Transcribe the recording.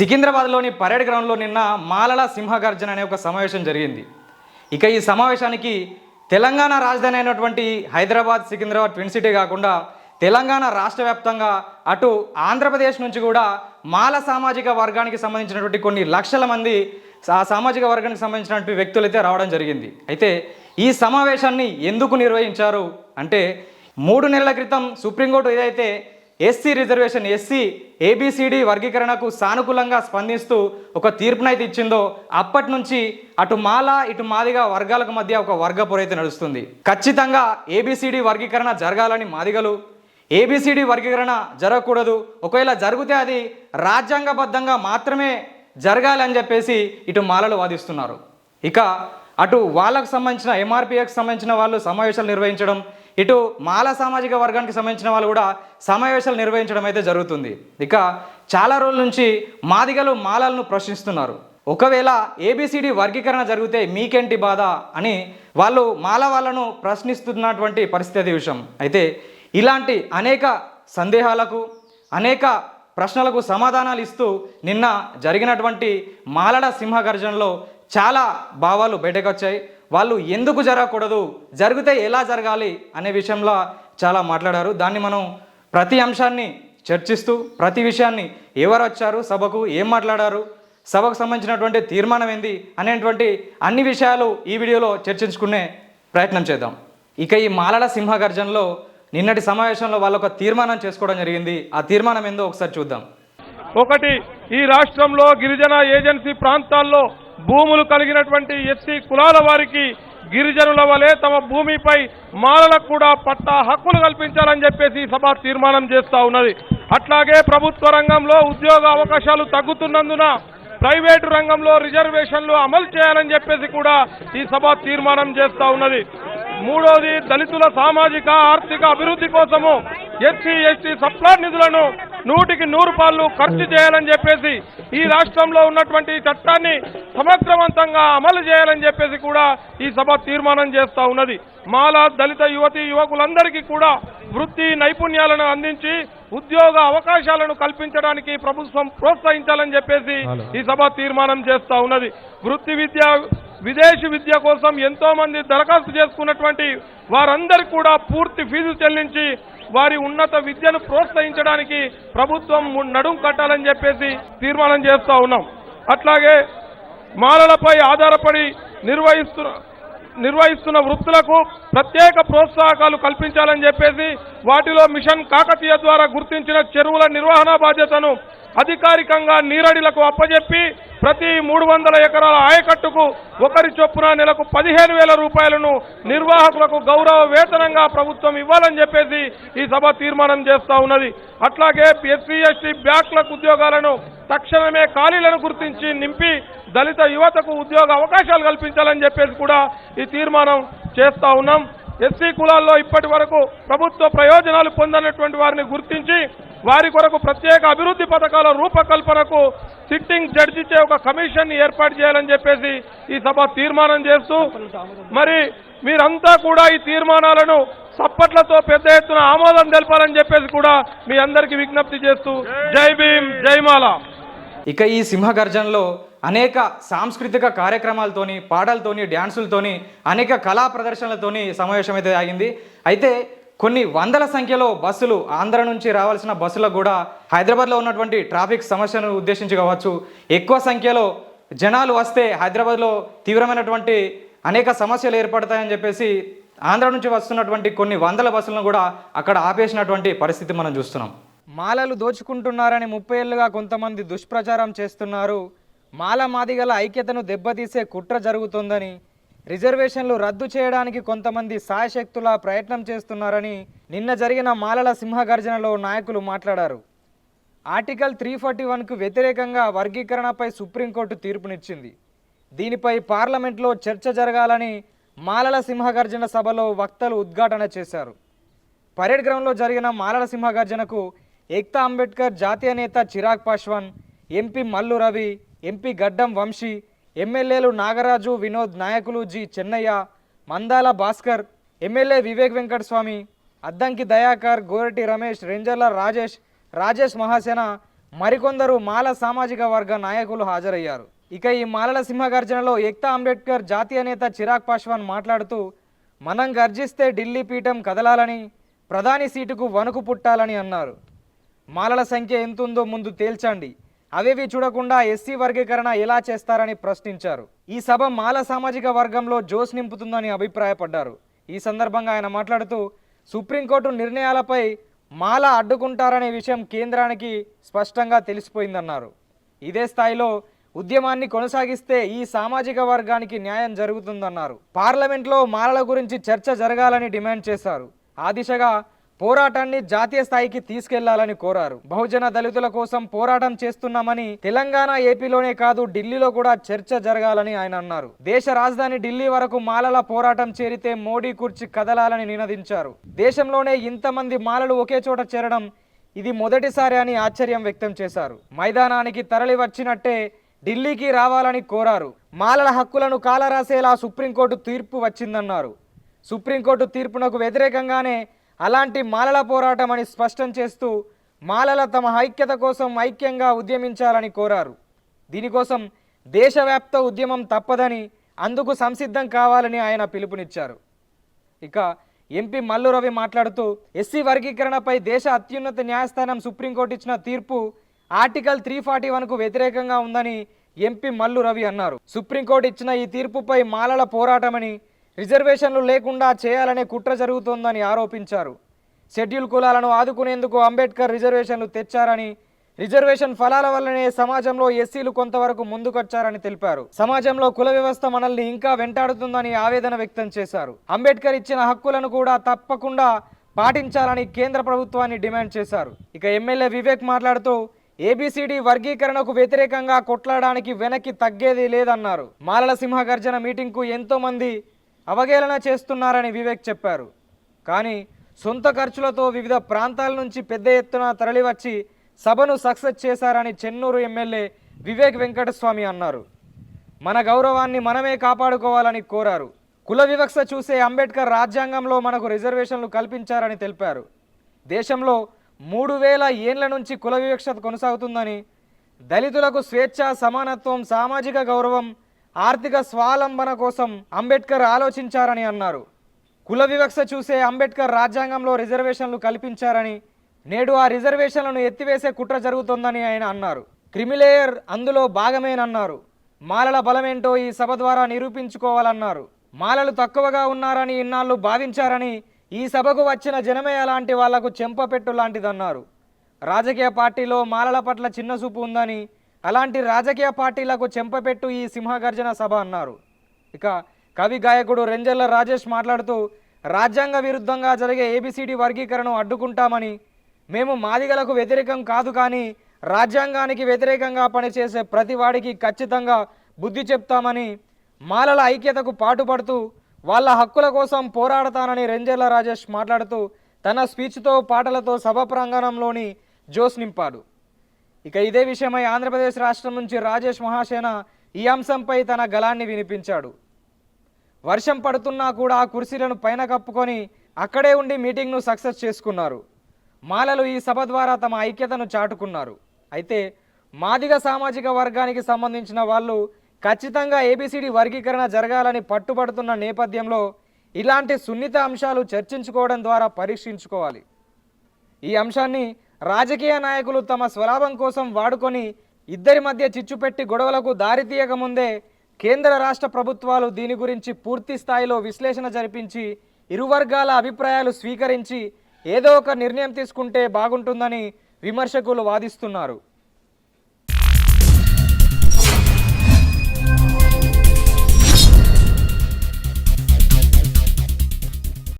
సికింద్రాబాద్లోని parade గ్రౌండ్లో నిన్న మాలల సింహగర్జన అనే ఒక సమావేశం జరిగింది. ఇక ఈ సమావేశానికి తెలంగాణ రాజధాని అయినటువంటి హైదరాబాద్ సికింద్రాబాద్ ట్విన్ సిటీ కాకుండా తెలంగాణ రాష్ట్ర వ్యాప్తంగా అటు ఆంధ్రప్రదేశ్ నుంచి కూడా మాల సామాజిక వర్గానికి సంబంధించినటువంటి కొన్ని లక్షల మంది ఆ సామాజిక వర్గానికి సంబంధించినటువంటి వ్యక్తులు అయితే రావడం జరిగింది. అయితే ఈ సమావేశాన్ని ఎందుకు నిర్వహించారు? అంటే మూడు నెలల క్రితం సుప్రీంకోర్టు ఏదైతే ఎస్సీ రిజర్వేషన్ ఎస్సీ ఏబిసిడి వర్గీకరణకు సానుకూలంగా స్పందిస్తూ ఒక తీర్పునైతే ఇచ్చిందో అప్పటి నుంచి అటు మాల ఇటు మాదిగా వర్గాలకు మధ్య ఒక వర్గ నడుస్తుంది. ఖచ్చితంగా ఏబిసిడి వర్గీకరణ జరగాలని మాదిగలు. ఏబిసిడి వర్గీకరణ జరగకూడదు. ఒకవేళ జరిగితే అది రాజ్యాంగబద్ధంగా మాత్రమే జరగాలి అని చెప్పేసి ఇటు మాలలు వాదిస్తున్నారు. ఇక అటు వాళ్ళకు సంబంధించిన ఎంఆర్పిఎకి సంబంధించిన వాళ్ళు సమావేశాలు నిర్వహించడం ఇటు మాల సామాజిక వర్గానికి సంబంధించిన వాళ్ళు కూడా సమావేశాలు నిర్వహించడం అయితే జరుగుతుంది. ఇక చాలా రోజుల నుంచి మాదిగలు మాలలను ప్రశ్నిస్తున్నారు. ఒకవేళ ఏబిసిడి వర్గీకరణ జరిగితే మీకేంటి బాధ అని వాళ్ళు మాల వాళ్ళను ప్రశ్నిస్తున్నటువంటి పరిస్థితి విషయం. అయితే ఇలాంటి అనేక సందేహాలకు అనేక ప్రశ్నలకు సమాధానాలు ఇస్తూ నిన్న జరిగినటువంటి మాలడ సింహగర్జనలో చాలా భావాలు బయటకు వచ్చాయి. వాళ్ళు ఎందుకు జరగకూడదు జరిగితే ఎలా జరగాలి అనే విషయంలో చాలా మాట్లాడారు. దాన్ని మనం ప్రతి అంశాన్ని చర్చిస్తూ ప్రతి విషయాన్ని ఎవరు వచ్చారు సభకు ఏం మాట్లాడారు సభకు సంబంధించినటువంటి తీర్మానం ఏంది అనేటువంటి అన్ని విషయాలు ఈ వీడియోలో చర్చించుకునే ప్రయత్నం చేద్దాం. ఇక ఈ మాలడ సింహగర్జనలో నిన్నటి సమావేశంలో వాళ్ళు ఒక తీర్మానం చేసుకోవడం జరిగింది. ఆ తీర్మానం ఏందో ఒకసారి చూద్దాం. ఒకటి ఈ రాష్ట్రంలో గిరిజన ఏజెన్సీ ప్రాంతాల్లో భూములు కలిగినటువంటి ఎస్సీ కులాల వారికి గిరిజనుల వలె తమ భూమిపై మాలలకు కూడా పట్టా హక్కులు కల్పించాలని చెప్పేసి ఈ సభ తీర్మానం చేస్తా ఉన్నది. అట్లాగే ప్రభుత్వ రంగంలో ఉద్యోగ అవకాశాలు తగ్గుతున్నందున ప్రైవేటు రంగంలో రిజర్వేషన్లు అమలు చేయాలని చెప్పేసి కూడా ఈ సభ తీర్మానం చేస్తా ఉన్నది. మూడోది దళితుల సామాజిక ఆర్థిక అభివృద్ధి కోసము ఎస్సీ ఎస్టీ సప్లాట్ నిధులను నూటికి నూరు పాళ్ళు ఖర్చు చేయాలని చెప్పేసి ఈ రాష్ట్రంలో ఉన్నటువంటి చట్టాన్ని సమగ్రవంతంగా అమలు చేయాలని చెప్పేసి కూడా ఈ సభ తీర్మానం చేస్తా ఉన్నది. మాల దళిత యువతి యువకులందరికీ కూడా వృత్తి నైపుణ్యాలను అందించి ఉద్యోగ అవకాశాలను కల్పించడానికి ప్రభుత్వం ప్రోత్సహించాలని చెప్పేసి ఈ సభ తీర్మానం చేస్తా ఉన్నది. వృత్తి విద్య విదేశీ విద్య కోసం ఎంతో మంది దరఖాస్తు చేసుకున్నటువంటి వారందరికీ కూడా పూర్తి ఫీజు చెల్లించి వారి ఉన్నత విద్యను ప్రోత్సహించడానికి ప్రభుత్వం నడుం కట్టాలని చెప్పేసి తీర్మానం చేస్తా ఉన్నాం. అట్లాగే మాలలపై ఆధారపడి నిర్వహిస్తున్న నిర్వహిస్తున్న వృత్తులకు ప్రత్యేక ప్రోత్సాహకాలు కల్పించాలని చెప్పేసి వాటిలో మిషన్ కాకతీయ ద్వారా గుర్తించిన చెరువుల నిర్వహణ బాధ్యతను అధికారికంగా నీరడిలకు అప్పజెప్పి ప్రతి మూడు వందల ఎకరాల ఆయకట్టుకు ఒకరి చొప్పున నెలకు పదిహేను వేల రూపాయలను నిర్వాహకులకు గౌరవ వేతనంగా ప్రభుత్వం ఇవ్వాలని చెప్పేసి ఈ సభ తీర్మానం చేస్తా ఉన్నది. అట్లాగే ఎస్సీ ఎస్టీ బ్యాక్లకు ఉద్యోగాలను తక్షణమే ఖాళీలను గుర్తించి నింపి దళిత యువతకు ఉద్యోగ అవకాశాలు కల్పించాలని చెప్పేసి కూడా ఈ తీర్మానం చేస్తా ఉన్నాం. ఎస్సీ కులాల్లో ఇప్పటి వరకు ప్రభుత్వ ప్రయోజనాలు పొందనటువంటి వారిని గుర్తించి వారి కొరకు ప్రత్యేక అభివృద్ధి పథకాల రూపకల్పనకు సిట్టింగ్ జడ్జిచే ఒక కమిషన్ ఏర్పాటు చేయాలని చెప్పేసి ఈ సభ తీర్మానం చేస్తూ మరి మీరంతా కూడా ఈ తీర్మానాలను చప్పట్లతో పెద్ద ఎత్తున ఆమోదం తెలపాలని చెప్పేసి కూడా మీ అందరికీ విజ్ఞప్తి చేస్తూ జై భీమ్ జైమాల ఇక ఈ సింహగర్జనలో అనేక సాంస్కృతిక కార్యక్రమాలతోని పాటలతోని డ్యాన్సులతోని అనేక కళా ప్రదర్శనలతోని సమావేశం అయితే ఆగింది. అయితే కొన్ని వందల సంఖ్యలో బస్సులు ఆంధ్ర నుంచి రావాల్సిన బస్సులకు కూడా హైదరాబాద్లో ఉన్నటువంటి ట్రాఫిక్ సమస్యను ఉద్దేశించి కావచ్చు. ఎక్కువ సంఖ్యలో జనాలు వస్తే హైదరాబాద్లో తీవ్రమైనటువంటి అనేక సమస్యలు ఏర్పడతాయని చెప్పేసి ఆంధ్ర నుంచి వస్తున్నటువంటి కొన్ని వందల బస్సులను కూడా అక్కడ ఆపేసినటువంటి పరిస్థితి మనం చూస్తున్నాం. మాలలు దోచుకుంటున్నారని ముప్పై ఏళ్ళుగా కొంతమంది దుష్ప్రచారం చేస్తున్నారు. మాల మాదిగల ఐక్యతను దెబ్బతీసే కుట్ర జరుగుతోందని రిజర్వేషన్లు రద్దు చేయడానికి కొంతమంది సాయశక్తుల ప్రయత్నం చేస్తున్నారని నిన్న జరిగిన మాలల సింహగర్జనలో నాయకులు మాట్లాడారు. ఆర్టికల్ త్రీ ఫార్టీ వన్కు వ్యతిరేకంగా వర్గీకరణపై సుప్రీంకోర్టు తీర్పునిచ్చింది. దీనిపై పార్లమెంట్లో చర్చ జరగాలని మాలల సింహగర్జన సభలో వక్తలు ఉద్ఘాటన చేశారు. పరేడ్ గ్రౌండ్లో జరిగిన మాలల సింహగర్జనకు ఏక్తా అంబేద్కర్ జాతీయ నేత చిరాగ్ పాశ్వాన్ ఎంపీ మల్లు రవి ఎంపీ గడ్డం వంశీ ఎమ్మెల్యేలు నాగరాజు వినోద్ నాయకులు జి చెన్నయ్య మందాల భాస్కర్ ఎమ్మెల్యే వివేక్ వెంకటస్వామి అద్దంకి దయాకర్ గోరటి రమేష్ రేంజర్ల రాజేష్ రాజేష్ మహాసేన మరికొందరు మాల సామాజిక వర్గ నాయకులు హాజరయ్యారు. ఇక ఈ మాలల సింహగర్జనలో ఏక్తా అంబేద్కర్ జాతీయ నేత చిరాగ్ పాశ్వాన్ మాట్లాడుతూ మనం గర్జిస్తే ఢిల్లీ పీఠం కదలాలని ప్రధాని సీటుకు వణుకు పుట్టాలని అన్నారు. మాలల సంఖ్య ఎంతుందో ముందు తేల్చండి. అవేవి చూడకుండా ఎస్సీ వర్గీకరణ ఎలా చేస్తారని ప్రశ్నించారు. ఈ సభ మాల సామాజిక వర్గంలో జోస్ నింపుతుందని అభిప్రాయపడ్డారు. ఈ సందర్భంగా ఆయన మాట్లాడుతూ సుప్రీంకోర్టు నిర్ణయాలపై మాల అడ్డుకుంటారనే విషయం కేంద్రానికి స్పష్టంగా తెలిసిపోయిందన్నారు. ఇదే స్థాయిలో ఉద్యమాన్ని కొనసాగిస్తే ఈ సామాజిక వర్గానికి న్యాయం జరుగుతుందన్నారు. పార్లమెంట్లో మాలల గురించి చర్చ జరగాలని డిమాండ్ చేశారు. ఆ దిశగా పోరాటాన్ని జాతీయ స్థాయికి తీసుకెళ్ళాలని కోరారు. బహుజన దళితుల కోసం పోరాటం చేస్తున్నామని తెలంగాణ ఏపీలోనే కాదు ఢిల్లీలో కూడా చర్చ జరగాలని ఆయన అన్నారు. దేశ రాజధాని ఢిల్లీ వరకు మాలల పోరాటం చేరితే మోడీ కుర్చీ కదలాలని నినదించారు. దేశంలోనే ఇంతమంది మాలలు ఒకే చోట చేరడం ఇది మొదటిసారి అని ఆశ్చర్యం వ్యక్తం చేశారు. మైదానానికి తరలి వచ్చినట్టే ఢిల్లీకి రావాలని కోరారు. మాలల హక్కులను కాలరాసేలా సుప్రీంకోర్టు తీర్పు వచ్చిందన్నారు. సుప్రీంకోర్టు తీర్పునకు వ్యతిరేకంగానే అలాంటి మాలల పోరాటం అని స్పష్టం చేస్తూ మాలల తమ ఐక్యత కోసం ఐక్యంగా ఉద్యమించాలని కోరారు. దీనికోసం దేశవ్యాప్త ఉద్యమం తప్పదని అందుకు సంసిద్ధం కావాలని ఆయన పిలుపునిచ్చారు. ఇక ఎంపీ మల్లు రవి మాట్లాడుతూ ఎస్సీ వర్గీకరణపై దేశ అత్యున్నత న్యాయస్థానం సుప్రీంకోర్టు ఇచ్చిన తీర్పు ఆర్టికల్ త్రీ ఫార్టీ వన్కు వ్యతిరేకంగా ఉందని ఎంపీ మల్లు రవి అన్నారు. సుప్రీంకోర్టు ఇచ్చిన ఈ తీర్పుపై మాలల పోరాటమని రిజర్వేషన్లు లేకుండా చేయాలనే కుట్ర జరుగుతోందని ఆరోపించారు. షెడ్యూల్ కులాలను ఆదుకునేందుకు అంబేద్కర్ రిజర్వేషన్లు తెచ్చారని రిజర్వేషన్ ఫలాల వల్లనే సమాజంలో ఎస్సీలు కొంతవరకు ముందుకొచ్చారని తెలిపారు. సమాజంలో కుల వ్యవస్థ మనల్ని ఇంకా వెంటాడుతుందని ఆవేదన వ్యక్తం చేశారు. అంబేద్కర్ ఇచ్చిన హక్కులను కూడా తప్పకుండా పాటించాలని కేంద్ర ప్రభుత్వాన్ని డిమాండ్ చేశారు. ఇక ఎమ్మెల్యే వివేక్ మాట్లాడుతూ ఏబిసిడి వర్గీకరణకు వ్యతిరేకంగా కొట్లాడడానికి వెనక్కి తగ్గేది లేదన్నారు. మాలల సింహగర్జన మీటింగ్కు ఎంతోమంది అవహేళన చేస్తున్నారని వివేక్ చెప్పారు. కానీ సొంత ఖర్చులతో వివిధ ప్రాంతాల నుంచి పెద్ద ఎత్తున తరలివచ్చి సభను సక్సెస్ చేశారని చెన్నూరు ఎమ్మెల్యే వివేక్ వెంకటస్వామి అన్నారు. మన గౌరవాన్ని మనమే కాపాడుకోవాలని కోరారు. కుల వివక్ష చూసే అంబేద్కర్ రాజ్యాంగంలో మనకు రిజర్వేషన్లు కల్పించారని తెలిపారు. దేశంలో మూడు వేల ఏండ్ల నుంచి కుల వివక్ష కొనసాగుతుందని దళితులకు స్వేచ్ఛ సమానత్వం సామాజిక గౌరవం ఆర్థిక స్వావలంబన కోసం అంబేద్కర్ ఆలోచించారని అన్నారు. కుల వివక్ష చూసే అంబేద్కర్ రాజ్యాంగంలో రిజర్వేషన్లు కల్పించారని నేడు ఆ రిజర్వేషన్లను ఎత్తివేసే కుట్ర జరుగుతోందని ఆయన అన్నారు. క్రిమిలేయర్ అందులో భాగమేనన్నారు. మాలల బలమేంటో ఈ సభ ద్వారా నిరూపించుకోవాలన్నారు. మాలలు తక్కువగా ఉన్నారని ఇన్నాళ్ళు భావించారని ఈ సభకు వచ్చిన జనమే అలాంటి వాళ్ళకు చెంపపెట్టు లాంటిదన్నారు. రాజకీయ పార్టీలో మాలల పట్ల చిన్న చూపు ఉందని అలాంటి రాజకీయ పార్టీలకు చెంపపెట్టు ఈ సింహగర్జన సభ అన్నారు. ఇక కవి గాయకుడు రెంజల్ల రాజేష్ మాట్లాడుతూ రాజ్యాంగ విరుద్ధంగా జరిగే ఏబిసిడి వర్గీకరణను అడ్డుకుంటామని మేము మాదిగలకు వ్యతిరేకం కాదు కానీ రాజ్యాంగానికి వ్యతిరేకంగా పనిచేసే ప్రతి వాడికి ఖచ్చితంగా బుద్ధి చెప్తామని మాలల ఐక్యతకు పాటుపడుతూ వాళ్ళ హక్కుల కోసం పోరాడతానని రెంజర్ల రాజేష్ మాట్లాడుతూ తన స్పీచ్తో పాటలతో సభ ప్రాంగణంలోని జోస్ నింపాడు. ఇక ఇదే విషయమై ఆంధ్రప్రదేశ్ రాష్ట్రం నుంచి రాజేష్ మహాసేన ఈ అంశంపై తన గలాన్ని వినిపించాడు. వర్షం పడుతున్నా కూడా ఆ కుర్చీలను పైన కప్పుకొని అక్కడే ఉండి మీటింగ్ను సక్సెస్ చేసుకున్నారు. మాలలు ఈ సభ ద్వారా తమ ఐక్యతను చాటుకున్నారు. అయితే మాదిగ సామాజిక వర్గానికి సంబంధించిన వాళ్ళు ఖచ్చితంగా ఏబిసిడి వర్గీకరణ జరగాలని పట్టుబడుతున్న నేపథ్యంలో ఇలాంటి సున్నిత అంశాలు చర్చించుకోవడం ద్వారా పరీక్షించుకోవాలి. ఈ అంశాన్ని రాజకీయ నాయకులు తమ స్వలాభం కోసం వాడుకొని ఇద్దరి మధ్య చిచ్చుపెట్టి గొడవలకు దారితీయకముందే కేంద్ర రాష్ట్ర ప్రభుత్వాలు దీని గురించి పూర్తి స్థాయిలో విశ్లేషణ జరిపించి ఇరు వర్గాల అభిప్రాయాలు స్వీకరించి ఏదో ఒక నిర్ణయం తీసుకుంటే బాగుంటుందని విమర్శకులు వాదిస్తున్నారు.